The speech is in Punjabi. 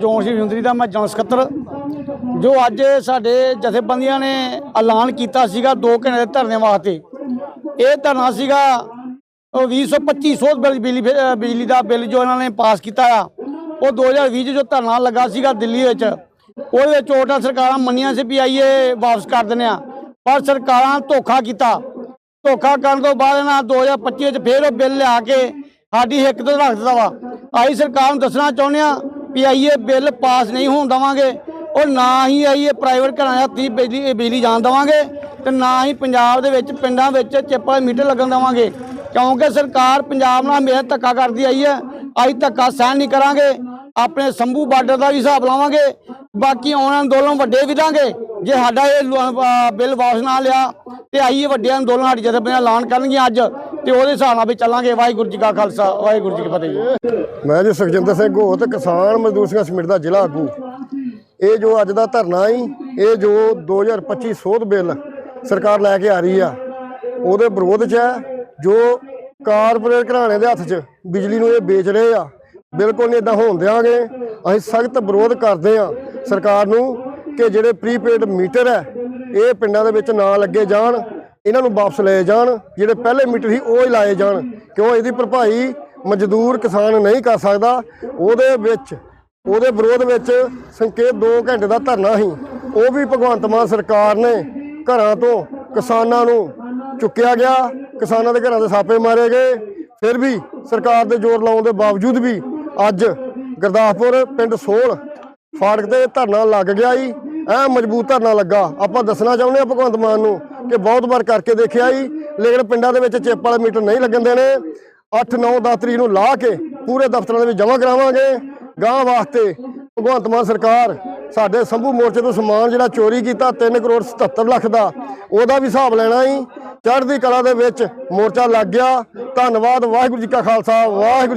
ਜੋਨ ਸਿੰਘ ਹੁੰਦਰੀ ਦਾ ਮੈਂ ਜਨਰਲ ਸਕੱਤਰ ਜੋ ਅੱਜ ਸਾਡੇ ਜਥੇਬੰਦੀਆਂ ਨੇ ਐਲਾਨ ਕੀਤਾ ਸੀਗਾ 2 ਘੰਟੇ ਦੇ ਧਰਨੇ ਵਾਸਤੇ। ਇਹ ਧਰਨਾ ਸੀਗਾ ਉਹ 225 ਸੋਧ ਬਿੱਲ ਬਿਜਲੀ ਬਿਜਲੀ ਦਾ ਬਿੱਲ ਜੋ ਇਹਨਾਂ ਨੇ ਪਾਸ ਕੀਤਾ ਆ। ਉਹ 2020 ਚ ਜੋ ਧਰਨਾ ਲੱਗਾ ਸੀਗਾ ਦਿੱਲੀ ਵਿੱਚ, ਉਹਦੇ ਵਿੱਚ ਟੋਟਲ ਸਰਕਾਰਾਂ ਮੰਨੀਆਂ ਸੀ ਵੀ ਆਈਏ ਵਾਪਸ ਕਰ ਦਿੰਦੇ ਆ। ਪਰ ਸਰਕਾਰਾਂ ਧੋਖਾ ਕੀਤਾ। ਧੋਖਾ ਕਰਨ ਤੋਂ ਬਾਅਦ ਇਹਨਾਂ 2025 'ਚ ਫੇਰ ਉਹ ਬਿੱਲ ਲਿਆ ਕੇ ਸਾਡੀ ਹਿੱਕ ਤੋਂ ਰੱਖ ਦਿੱਤਾ ਵਾ। ਆਈ ਸਰਕਾਰ ਨੂੰ ਦੱਸਣਾ ਚਾਹੁੰਦੇ ਆ ਵੀ ਆਈਏ ਬਿੱਲ ਪਾਸ ਨਹੀਂ ਹੋਣ ਦਵਾਂਗੇ ਉਹ ਨਾ ਹੀ ਆਈਏ ਪ੍ਰਾਈਵੇਟ ਘਰਾਂ 'ਚ 30 ਬਿਜਲੀ ਬਿਜਲੀ ਜਾਣ ਦਵਾਂਗੇ ਤੇ ਨਾ ਹੀ ਪੰਜਾਬ ਦੇ ਵਿੱਚ ਪਿੰਡਾਂ ਵਿੱਚ ਚਿੱਪਾਂ ਮੀਟਰ ਲੱਗਣ ਦਵਾਂਗੇ। ਕਿਉਂਕਿ ਸਰਕਾਰ ਪੰਜਾਬ ਨਾਲ ਮੇਰਾ ਧੱਕਾ ਕਰਦੀ ਆਈ ਹੈ ਅਸੀਂ ਧੱਕਾ ਸਹਿਣ ਨਹੀਂ ਕਰਾਂਗੇ। ਆਪਣੇ ਸੰਭੂ ਬਾਰਡਰ ਦਾ ਵੀ ਹਿਸਾਬ ਲਾਵਾਂਗੇ। ਬਾਕੀ ਆਉਣ ਅੰਦੋਲਨ ਵੱਡੇ ਵੀ ਦਾਂਗੇ ਜੇ ਸਾਡਾ ਇਹ ਲ- ਅਹ ਬਿੱਲ ਵਾਪਸ ਨਾ ਲਿਆ, ਤੇ ਆਈਏ ਵੱਡੇ ਅੰਦੋਲਨ ਸਾਡੀ ਜਥੇਬੰਦੀਆਂ ਐਲਾਨ ਕਰਨਗੀਆਂ ਅੱਜ, ਤੇ ਉਹਦੇ ਹਿਸਾਬ ਨਾਲ ਵੀ ਚੱਲਾਂਗੇ। ਵਾਹਿਗੁਰੂ ਜੀ ਕਾ ਖਾਲਸਾ, ਵਾਹਿਗੁਰੂ ਜੀ ਕੀ ਫਤਿਹ ਜੀ। ਮੈਂ ਜੀ ਸੁਖਜਿੰਦਰ ਸਿੰਘ ਘੋਤ ਕਿਸਾਨ ਮਜ਼ਦੂਰ ਸੰਘਰਸ਼ ਸਮਿਟ ਦਾ ਜ਼ਿਲ੍ਹਾ ਆਗੂ। ਇਹ ਜੋ ਅੱਜ ਦਾ ਧਰਨਾ ਹੀ ਇਹ ਜੋ 2025 ਸੋਧ ਬਿੱਲ ਸਰਕਾਰ ਲੈ ਕੇ ਆ ਰਹੀ ਆ, ਉਹਦੇ ਵਿਰੋਧ 'ਚ ਹੈ, ਜੋ ਕਾਰਪੋਰੇਟ ਘਰਾਣੇ ਦੇ ਹੱਥ 'ਚ ਬਿਜਲੀ ਨੂੰ ਇਹ ਵੇਚ ਰਹੇ ਆ, ਬਿਲਕੁਲ ਨਹੀਂ ਇਦਾਂ ਹੋਣ ਦਿਆਂਗੇ। ਅਸੀਂ ਸਖਤ ਵਿਰੋਧ ਕਰਦੇ ਆ ਸਰਕਾਰ ਨੂੰ ਕਿ ਜਿਹੜੇ ਪ੍ਰੀਪੇਡ ਮੀਟਰ ਹੈ, ਇਹ ਪਿੰਡਾਂ ਦੇ ਵਿੱਚ ਨਾ ਲੱਗੇ ਜਾਣ, ਇਹਨਾਂ ਨੂੰ ਵਾਪਸ ਲਏ ਜਾਣ, ਜਿਹੜੇ ਪਹਿਲੇ ਮੀਟਰ ਸੀ ਉਹ ਹੀ ਲਾਏ ਜਾਣ। ਕਿਉਂ? ਇਹਦੀ ਭਰਪਾਈ ਮਜ਼ਦੂਰ ਕਿਸਾਨ ਨਹੀਂ ਕਰ ਸਕਦਾ। ਉਹਦੇ ਵਿੱਚ, ਉਹਦੇ ਵਿਰੋਧ ਵਿੱਚ ਸੰਕੇਤ 2 ਘੰਟੇ ਦਾ ਧਰਨਾ ਸੀ। ਉਹ ਵੀ ਭਗਵੰਤ ਮਾਨ ਸਰਕਾਰ ਨੇ ਘਰਾਂ ਤੋਂ ਕਿਸਾਨਾਂ ਨੂੰ ਚੁੱਕਿਆ ਗਿਆ। ਕਿਸਾਨਾਂ ਦੇ ਘਰਾਂ ਦੇ ਸਾਪੇ ਮਾਰੇ ਗਏ। ਫਿਰ ਵੀ ਸਰਕਾਰ ਦੇ ਜ਼ੋਰ ਲਾਉਣ ਦੇ ਬਾਵਜੂਦ ਵੀ ਅੱਜ ਗੁਰਦਾਸਪੁਰ, ਪਿੰਡ ਸੋਲ ਫਾੜਕ ਤੇ ਧਰਨਾ ਲੱਗ ਗਿਆ ਜੀ। ਐ ਮਜ਼ਬੂਤ ਧਰਨਾ ਲੱਗਾ। ਆਪਾਂ ਦੱਸਣਾ ਚਾਹੁੰਦੇ ਆ ਭਗਵੰਤ ਮਾਨ ਨੂੰ ਕਿ ਬਹੁਤ ਵਾਰ ਕਰਕੇ ਦੇਖਿਆ ਜੀ, ਲੇਕਿਨ ਪਿੰਡਾਂ ਦੇ ਵਿੱਚ ਚਿੱਪ ਵਾਲੇ ਮੀਟਰ ਨਹੀਂ ਲੱਗਣ ਦੇਣੇ। 8 9 10 ਤਰੀਕ ਨੂੰ ਲਾ ਕੇ ਪੂਰੇ ਦਫ਼ਤਰਾਂ ਦੇ ਵਿੱਚ ਜਮ੍ਹਾਂ ਕਰਾਵਾਂਗੇ। ਗਾਂ ਵਾਸਤੇ ਭਗਵੰਤ ਮਾਨ ਸਰਕਾਰ ਸਾਡੇ ਸੰਭੂ ਮੋਰਚੇ ਤੋਂ ਸਮਾਨ ਜਿਹੜਾ ਚੋਰੀ ਕੀਤਾ 3 ਕਰੋੜ 77 ਲੱਖ ਦਾ, ਉਹਦਾ ਵੀ ਹਿਸਾਬ ਲੈਣਾ ਹੀ ਚੜ੍ਹਦੀ ਕਲਾ ਦੇ ਵਿੱਚ ਮੋਰਚਾ ਲੱਗ ਗਿਆ। ਧੰਨਵਾਦ, ਵਾਹਿਗੁਰੂ ਜੀ ਕਾ ਖਾਲਸਾ, ਵਾਹਿਗੁਰੂ ਜੀ